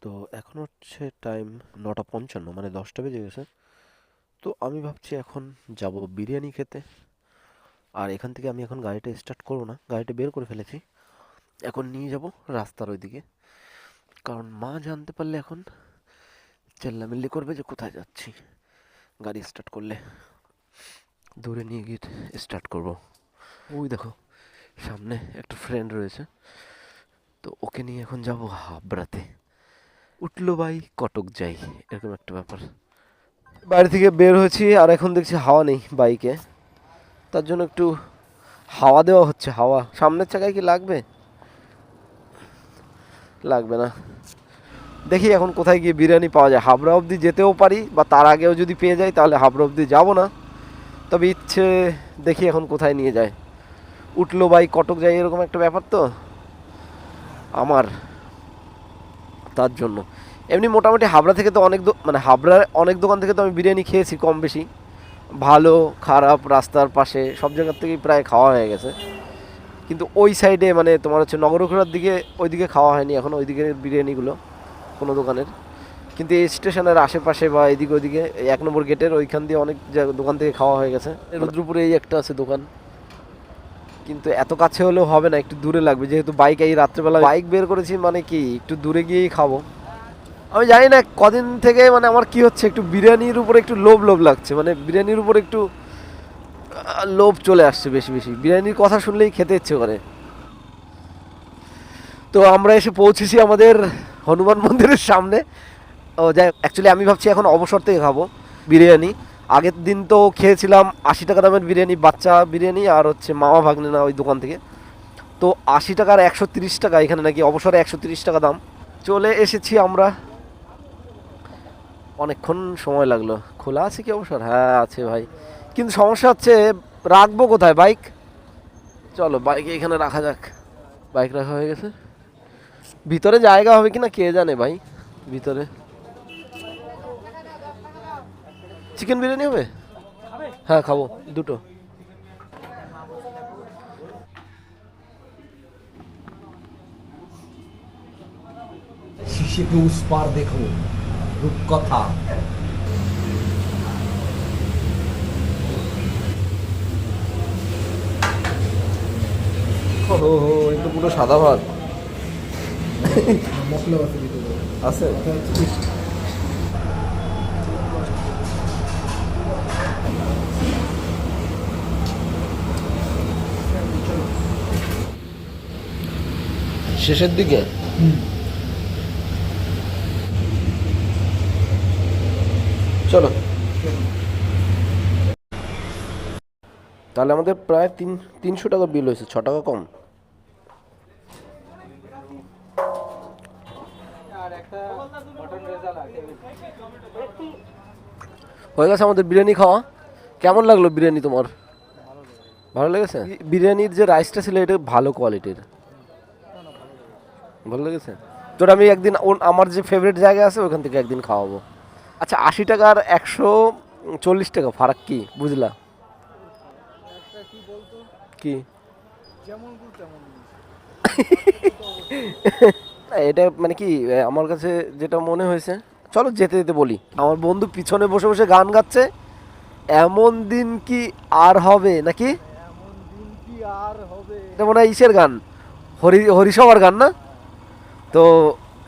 তো এখন হচ্ছে টাইম নটা পঞ্চান্ন মানে দশটা বেজে গেছে। তো আমি ভাবছি এখন যাব বিরিয়ানি খেতে। আর এখান থেকে আমি এখন গাড়িটা স্টার্ট করব না, গাড়িটা বের করে ফেলেছি। এখন নিয়ে যাব রাস্তার ওইদিকে। কারণ মা জানতে পারলে এখন চেল্লামিল্লি করবে যে কোথায় যাচ্ছি। গাড়ি স্টার্ট করলে দূরে নিয়ে গিয়ে স্টার্ট করব। ওই দেখো, সামনে একটা ফ্রেন্ড রয়েছে। তো ওকে নিয়ে এখন যাব হাবড়াতে। উঠল ভাই, কটক যাই, এরকম একটা ব্যাপার। বাড়ি থেকে বের হয়েছি, আর এখন দেখছি হাওয়া নেই বাইকে। তার জন্য একটু হাওয়া দেওয়া হচ্ছে, হাওয়া। সামনের চাকায় কি লাগবে? লাগবে না। দেখি এখন কোথায় গিয়ে বিরিয়ানি পাওয়া যায়। হাবড়া অবধি যেতেও পারি, বা তার আগেও যদি পেয়ে যাই, তাহলে হাবড়া অবধি যাব না। তবে ইচ্ছে, দেখি এখন কোথায় নিয়ে যায়। উঠল বাই কটক যাই, এরকম একটা ব্যাপার তো? আমার তার জন্য। এমনি মোটামুটি হাবড়া থেকে তো অনেক মানে হাবড়ার অনেক দোকান থেকে তো আমি বিরিয়ানি খেয়েছি কম বেশি। ভালো, খারাপ, রাস্তার পাশে, সব জায়গার থেকেই প্রায় খাওয়া হয়ে গেছে। কিন্তু ওই সাইডে মানে তোমার হচ্ছে নগরখোলার দিকে, ওইদিকে খাওয়া হয়নি এখন ওই দিকের বিরিয়ানিগুলো কোনো দোকানের। কিন্তু এই স্টেশনের আশেপাশে বা এদিকে ওইদিকে এক নম্বর গেটের ওইখান দিয়ে অনেক দোকান থেকে খাওয়া হয়ে গেছে। রুদ্রপুরে এই একটা আছে দোকান। কিন্তু এত কাছে হলেও হবে না, একটু দূরে লাগবে। যেহেতু বাইক এই রাত্রেবেলা বাইক বের করেছি মানে কি, একটু দূরে গিয়েই খাব। আমি জানি না কদিন থেকে মানে আমার কি হচ্ছে, একটু বিরিয়ানির উপরে একটু লোভ লোভ লাগছে। মানে বিরিয়ানির উপরে একটু লোভ চলে আসছে বেশি বেশি। বিরিয়ানির কথা শুনলেই খেতে ইচ্ছে করে। তো আমরা এসে পৌঁছেছি আমাদের হনুমান মন্দিরের সামনে। ও যাই অ্যাকচুয়ালি আমি ভাবছি এখন অবসর থেকে খাব বিরিয়ানি। আগের দিন তো খেয়েছিলাম আশি টাকা দামের বিরিয়ানি, বাচ্চা বিরিয়ানি আর হচ্ছে মামা ভাগ্নে না ওই দোকান থেকে। তো আশি টাকার একশো তিরিশ টাকা এখানে নাকি অবসরে একশো তিরিশ টাকা দাম। চলে এসেছি আমরা। অনেকক্ষণ সময় লাগল। খোলা আছে কি অবসর? হ্যাঁ আছে ভাই। কিন্তু সমস্যা হচ্ছে, রাখব কোথায়? বাইক? চলো, বাইক এখানে রাখা যাক। বাইক রাখা হয়ে গেছে। ভিতরে জায়গা হবে কি না কে জানে ভাই? ভিতরে। চিকেন বিরিয়ানি হবে হ্যাঁ খাবো দুটো शीशे के उस पार देखो रूपकथा ও একটু পুরো সাদা ভাত মশলা আছে ভিতরে আছে শেষের দিকে? চলো। তাহলে আমাদের প্রায় তিন তিনশো টাকা বিল হয়েছে ছ টাকা কম। হয়ে গেছে আমাদের বিরিয়ানি খাওয়া। কেমন লাগল বিরিয়ানি তোমার? ভালো লেগেছে? বিরিয়ানির যে রাইসটা ছিল এটা ভালো কোয়ালিটির ভালো লেগেছে? তোর আমি একদিন আমার যে ফেভারিট জায়গা আছে ওখান থেকে একদিন খাওয়াবো। আচ্ছা আশি টাকা আর একশো চল্লিশ টাকা ফারাক কি? বুঝলা? কি? এটা মানে কি আমার কাছে যেটা মনে হয়েছে চলো যেতে যেতে বলি। আমার বন্ধু পিছনে বসে বসে গান গাচ্ছে এমন দিন কি আর হবে নাকি? এটা মনে হয় ইসের গান হরি হরিসভার গান না? তো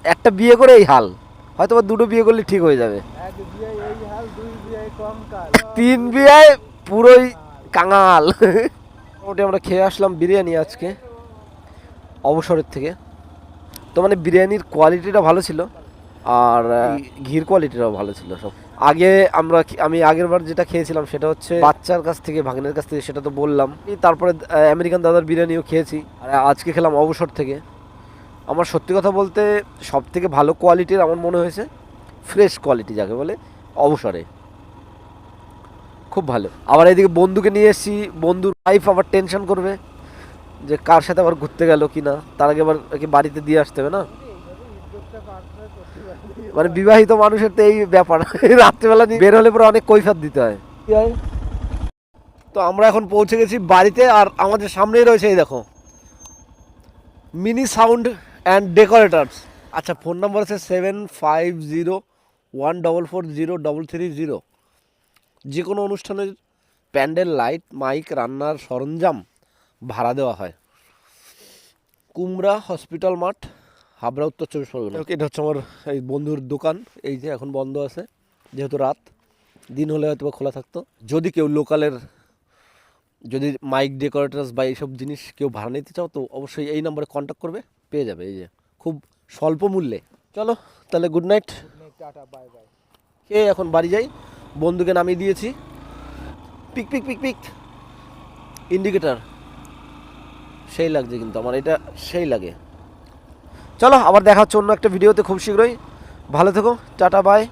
একটা বিয়ে করে এই হাল। হয়তো বা দুটো বিয়ে করলে ঠিক হয়ে যাবে। তিন বিয়ায় পুরোই কাঙাল। মোটামুটি আমরা খেয়ে আসলাম বিরিয়ানি আজকে অবসরের থেকে। তো মানে বিরিয়ানির কোয়ালিটিটা ভালো ছিল আর ঘির কোয়ালিটিটাও ভালো ছিল সব। আগে আমরা আমি আগের বার যেটা খেয়েছিলাম সেটা হচ্ছে বাচ্চার কাছ থেকে ভাগ্নের কাছ থেকে সেটা তো বললাম। তারপরে আমেরিকান দাদার বিরিয়ানিও খেয়েছি আর আজকে খেলাম অবসর থেকে। আমার সত্যি কথা বলতে সব থেকে ভালো কোয়ালিটির আমার মনে হয়েছে ফ্রেশ কোয়ালিটি যাকে বলে অবসরে। খুব ভালো। আবার এদিকে বন্ধুকে নিয়ে এসেছি, বন্ধুর ওয়াইফ আবার টেনশন করবে যে কার সাথে আবার ঘুরতে গেল কি না, তার আগে আবার কি বাড়িতে দিয়ে আসতে হবে না? মানে বিবাহিত মানুষের তো এই ব্যাপার। রাত্রেবেলা বের হলে পরে অনেক কৈফাত দিতে হয়। হয়? তো আমরা এখন পৌঁছে গেছি বাড়িতে আর আমাদের সামনেই রয়েছে এই দেখো মিনি সাউন্ড অ্যান্ড ডেকোরেটার্স আচ্ছা ফোন নাম্বার আছে seven five zero one double four zero double three zero যে কোনো অনুষ্ঠানের প্যান্ডেল, লাইট, মাইক, রান্নার সরঞ্জাম ভাড়া দেওয়া হয়। কুমড়া হসপিটাল মাঠ, হাবড়া, উত্তর চব্বিশ পরগনা। ওকে এটা হচ্ছে আমার এই বন্ধুর দোকান, এই যে এখন বন্ধ আছে, যেহেতু রাত, দিন হলে হয়তো খোলা থাকতো। যদি কেউ লোকালের, যদি মাইক ডেকোরেটার্স বা এইসব জিনিস কেউ ভাড়া নিতে চাও, তো অবশ্যই এই নাম্বারে কন্ট্যাক্ট করবে। পেয়ে যাবে, এই যে, খুব স্বল্প মূল্যে। চলো, তাহলে good night tata bye bye কে এখন বাড়ি যাই? বন্ধুকে নামিয়ে দিয়েছি। পিক পিক পিক পিক। ইন্ডিকেটার সেই লাগছে কিন্তু আমার, এটা সেই লাগে। চলো, আবার দেখা হচ্ছে অন্য একটা ভিডিওতে খুব শীঘ্রই। ভালো থেকো, টাটা বাই